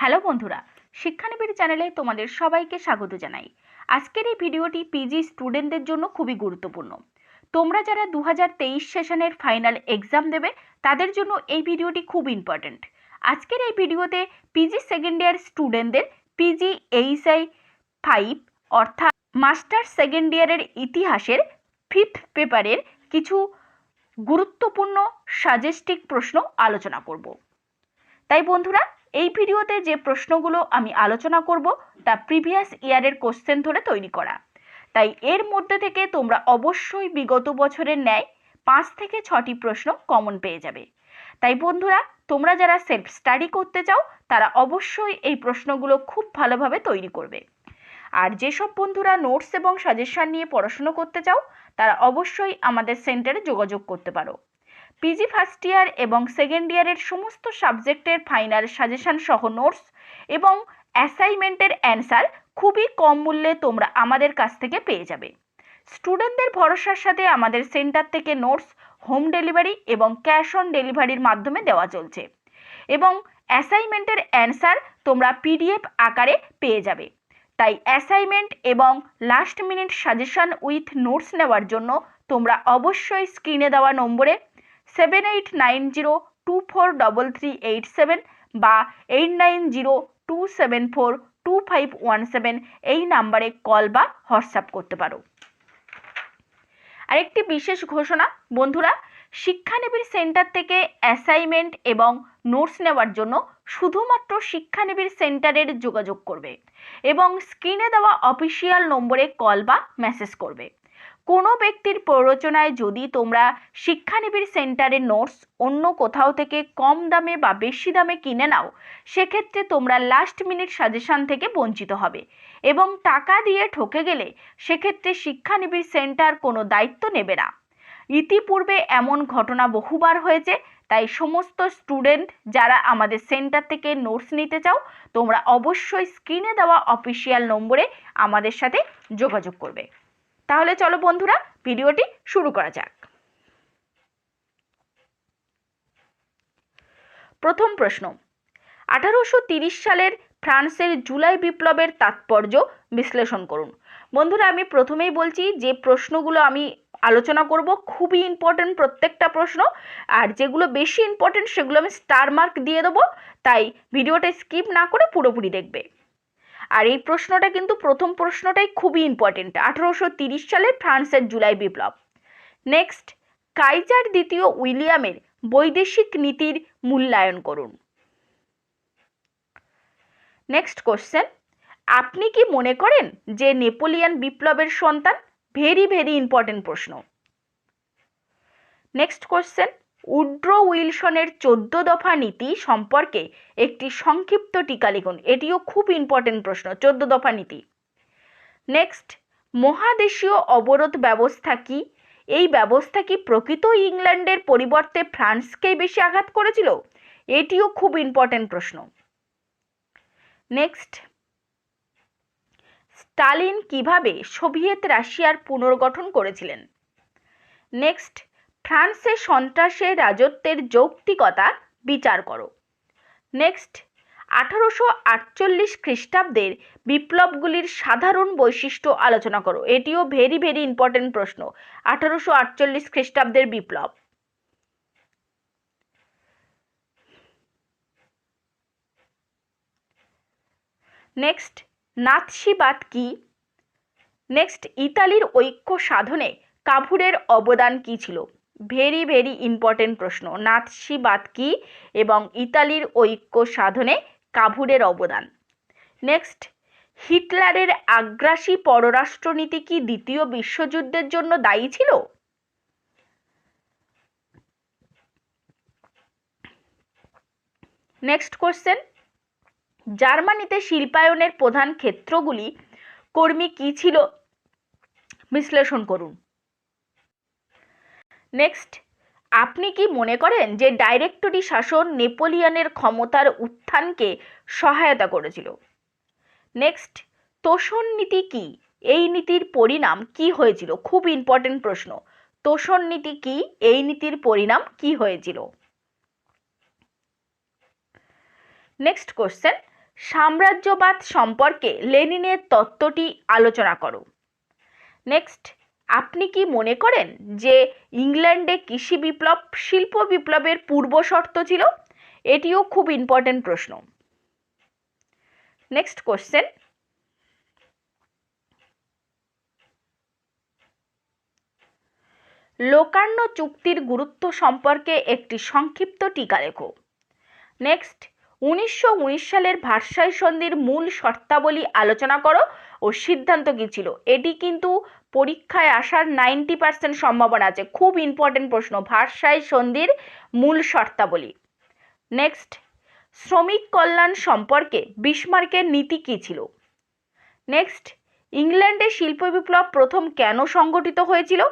Hello বন্ধুরা, শিক্ষানিবিড় চ্যানেলে তোমাদের সবাইকে স্বাগত জানাই। আজকের এই ভিডিওটি পিজি স্টুডেন্টদের জন্য খুবই গুরুত্বপূর্ণ। তোমরা যারা দু হাজার তেইশ সেশনের ফাইনাল এক্সাম দেবে, তাদের জন্য এই ভিডিওটি খুব ইম্পর্ট্যান্ট। আজকের এই ভিডিওতে পিজি সেকেন্ড ইয়ার স্টুডেন্টদের পিজি এইচআই ফাইভ অর্থাৎ মাস্টার সেকেন্ড ইয়ারের ইতিহাসের ফিফথ পেপারের কিছু গুরুত্বপূর্ণ সাজেস্টিক প্রশ্ন আলোচনা করব। তাই বন্ধুরা এই ভিডিওতে যে প্রশ্নগুলো আমি আলোচনা করব, তা প্রিভিয়াস ইয়ারের কোশ্চেন ধরে তৈরি করা। তাই এর মধ্যে থেকে তোমরা অবশ্যই বিগত বছরের ন্যায় পাঁচ থেকে ছটি প্রশ্ন কমন পেয়ে যাবে। তাই বন্ধুরা, তোমরা যারা সেলফ স্টাডি করতে চাও, তারা অবশ্যই এই প্রশ্নগুলো খুব ভালোভাবে তৈরি করবে। আর যেসব বন্ধুরা নোটস এবং সাজেশন নিয়ে পড়াশুনো করতে চাও, তারা অবশ্যই আমাদের সেন্টারে যোগাযোগ করতে পারো। পিজি ফার্স্ট ইয়ার এবং সেকেন্ড ইয়ারের সমস্ত সাবজেক্টের ফাইনাল সাজেশন সহ নোটস এবং অ্যাসাইনমেন্টের অ্যান্সার খুবই কম মূল্যে তোমরা আমাদের কাছ থেকে পেয়ে যাবে। স্টুডেন্টদের ভরসার সাথে আমাদের সেন্টার থেকে নোটস, হোম ডেলিভারি এবং ক্যাশ অন ডেলিভারির মাধ্যমে দেওয়া চলছে এবং অ্যাসাইনমেন্টের অ্যান্সার তোমরা পিডিএফ আকারে পেয়ে যাবে। তাই অ্যাসাইনমেন্ট এবং last minute suggestion with notes নেওয়ার জন্য তোমরা অবশ্যই স্ক্রিনে দেওয়া নম্বরে seven eight nine zero two four double three eight seven বা eight nine zero two seven four two five one seven এই নাম্বারে কল বা হোয়াটসঅ্যাপ করতে পারো। আরেকটি বিশেষ ঘোষণা, বন্ধুরা শিক্ষানিবিড় সেন্টার থেকে অ্যাসাইনমেন্ট এবং নোটস নেওয়ার জন্য শুধুমাত্র শিক্ষানিবিড় সেন্টারের যোগাযোগ করবে এবং স্ক্রিনে দেওয়া অফিসিয়াল নম্বরে কল বা মেসেজ করবে। কোনো ব্যক্তির প্ররোচনায় যদি তোমরা শিক্ষানিবিড় সেন্টারের নোটস অন্য কোথাও থেকে কম দামে বা বেশি দামে কিনে নাও, সেক্ষেত্রে তোমরা লাস্ট মিনিট সাজেশন থেকে বঞ্চিত হবে। এবং টাকা দিয়ে ঠকে গেলে সেক্ষেত্রে শিক্ষানিবিড় সেন্টার কোনো দায়িত্ব নেবে না। ইতিপূর্বে এমন ঘটনা বহুবার হয়েছে, তাই সমস্ত স্টুডেন্ট যারা আমাদের সেন্টার থেকে নোটস নিতে চাও, তোমরা অবশ্যই স্ক্রিনে দেওয়া অফিসিয়াল নম্বরে আমাদের সাথে যোগাযোগ করবে। তাহলে চলো বন্ধুরা, ভিডিওটি শুরু করা যাক। প্রথম প্রশ্ন, আঠারোশো সালের ফ্রান্সের জুলাই বিপ্লবের তাৎপর্য বিশ্লেষণ করুন। বন্ধুরা, আমি প্রথমেই বলছি যে প্রশ্নগুলো আমি আলোচনা করব, খুবই ইম্পর্টেন্ট প্রত্যেকটা প্রশ্ন, আর যেগুলো বেশি ইম্পর্টেন্ট সেগুলো আমি স্টার মার্ক দিয়ে দেবো, তাই ভিডিওটা স্কিপ না করে পুরোপুরি দেখবে। আর এই প্রশ্নটা কিন্তু প্রথম প্রশ্নটাই খুবই ইম্পর্টেন্ট আঠারোশো তিরিশ সালের ফ্রান্সের জুলাই বিপ্লব। নেক্সট কাইজার দ্বিতীয় উইলিয়ামের বৈদেশিক নীতির মূল্যায়ন করুন। নেক্সট কোশ্চেন আপনি কি মনে করেন যে নেপোলিয়ান বিপ্লবের সন্তান? ভেরি ভেরি ইম্পর্টেন্ট প্রশ্ন। নেক্সট কোশ্চেন উড্রো উইলসনের চোদ্দ দফা নীতি সম্পর্কে একটি সংক্ষিপ্ত টিকা লিখুন। এটিও খুব ইম্পর্টেন্ট প্রশ্ন, চোদ্দ দফা নীতি। নেক্সট মহাদেশীয় অবরোধ ব্যবস্থা কি? এই ব্যবস্থা কি প্রকৃত ইংল্যান্ডের পরিবর্তে ফ্রান্সকেই বেশি আঘাত করেছিল? এটিও খুব ইম্পর্টেন্ট প্রশ্ন। নেক্সট স্টালিন কীভাবে সোভিয়েত রাশিয়ার পুনর্গঠন করেছিলেন? নেক্সট ফ্রান্সে সন্ত্রাসের রাজত্বের যৌক্তিকতা বিচার করো। নেক্সট আঠারোশো আটচল্লিশ খ্রিস্টাব্দের বিপ্লবগুলির সাধারণ বৈশিষ্ট্য আলোচনা করো। এটিও ভেরি ভেরি ইম্পর্টেন্ট প্রশ্ন, আঠারোশো আটচল্লিশ খ্রিস্টাব্দের বিপ্লব। নেক্সট নাৎসিবাদ কি? নেক্সট ইতালির ঐক্য সাধনে কাভুরের অবদান কি ছিল? ভেরি ভেরি ইম্পর্টেন্ট প্রশ্ন। নাৎসিবাদ কি এবং ইতালির ঐক্য সাধনে কাভুরের অবদান? নেক্সট, হিটলারের আগ্রাসী পররাষ্ট্রনীতি কি দ্বিতীয় বিশ্বযুদ্ধের জন্য দায়ী ছিল? নেক্সট কোশ্চেন, জার্মানিতে শিল্পায়নের প্রধান ক্ষেত্রগুলি কর্মী কি ছিল? বিশ্লেষণ করুন। নেক্সট আপনি কি মনে করেন যে ডাইরেক্টরি শাসন নেপোলিয়নের ক্ষমতার উত্থানকে সহায়তা করেছিল? নেক্সট তোষণ নীতি কি? এই নীতির পরিণাম কি হয়েছিল? খুব ইম্পর্টেন্ট প্রশ্ন। তোষণ নীতি কি? এই নীতির পরিণাম কি হয়েছিল? নেক্সট কোশ্চেন সাম্রাজ্যবাদ সম্পর্কে লেনিনের তত্ত্বটি আলোচনা করো। নেক্সট আপনি কি মনে করেন যে ইংল্যান্ডে কৃষি বিপ্লব, শিল্প বিপ্লবের পূর্ব শর্ত ছিল? এটিও খুব ইম্পর্টেন্ট প্রশ্ন। নেক্সট কোশ্চেন লোকার্ণ চুক্তির গুরুত্ব সম্পর্কে একটি সংক্ষিপ্ত টিকা লেখো। নেক্সট উনিশশো উনিশ সালের ভার্সাই সন্ধির মূল শর্তাবলী আলোচনা করো ও সিদ্ধান্ত কী ছিল? এটি কিন্তু পরীক্ষায় আসার নাইনটি পার্সেন্ট সম্ভাবনা আছে। খুব ইম্পর্টেন্ট প্রশ্ন, ভার্সাই সন্ধির মূল শর্তাবলী। নেক্সট শ্রমিক কল্যাণ সম্পর্কে বিসমার্কের নীতি কী ছিল? নেক্সট ইংল্যান্ডে শিল্প বিপ্লব প্রথম কেন সংগঠিত হয়েছিল?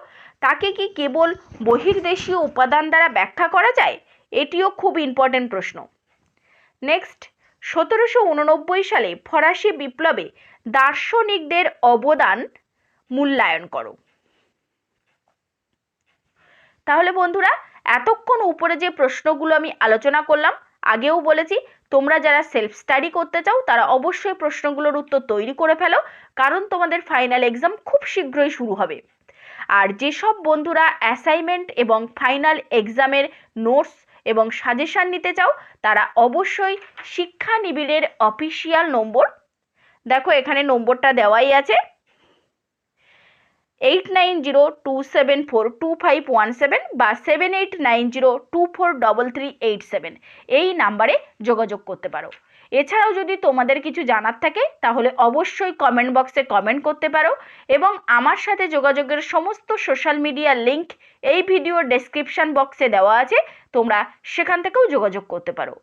তাকে কি কেবল বহির্দেশীয় উপাদান দ্বারা ব্যাখ্যা করা যায়? এটিও খুব ইম্পর্টেন্ট প্রশ্ন। নেক্সট সতেরোশো উননব্বই সালে ফরাসি বিপ্লবে দার্শনিকদের অবদান মূল্যায়ন করো। তাহলে বন্ধুরা, এতক্ষণ উপরে যে প্রশ্নগুলো আমি আলোচনা করলাম, আগেও বলেছি, তোমরা যারা সেলফ স্টাডি করতে চাও, তারা অবশ্যই প্রশ্নগুলোর উত্তর তৈরি করে ফেলো, কারণ তোমাদের ফাইনাল এক্সাম খুব শীঘ্রই শুরু হবে। আর যেসব বন্ধুরা অ্যাসাইনমেন্ট এবং ফাইনাল এক্সামের নোটস এবং সাজেশান নিতে চাও, তারা অবশ্যই শিক্ষা নিবিড়ের অফিসিয়াল নম্বর, দেখো এখানে নম্বরটা দেওয়াই আছে eight nine zero two seven four two five one seven বা seven eight nine zero two four double three eight seven এই নাম্বারে যোগাযোগ করতে পারো। এছাড়াও যদি তোমাদের কিছু জানার থাকে, তাহলে অবশ্যই কমেন্ট বক্সে কমেন্ট করতে পারো এবং আমার সাথে যোগাযোগের সমস্ত সোশ্যাল মিডিয়া লিংক এই ভিডিওর ডেসক্রিপশন বক্সে দেওয়া আছে, তোমরা সেখান থেকেও যোগাযোগ করতে পারো।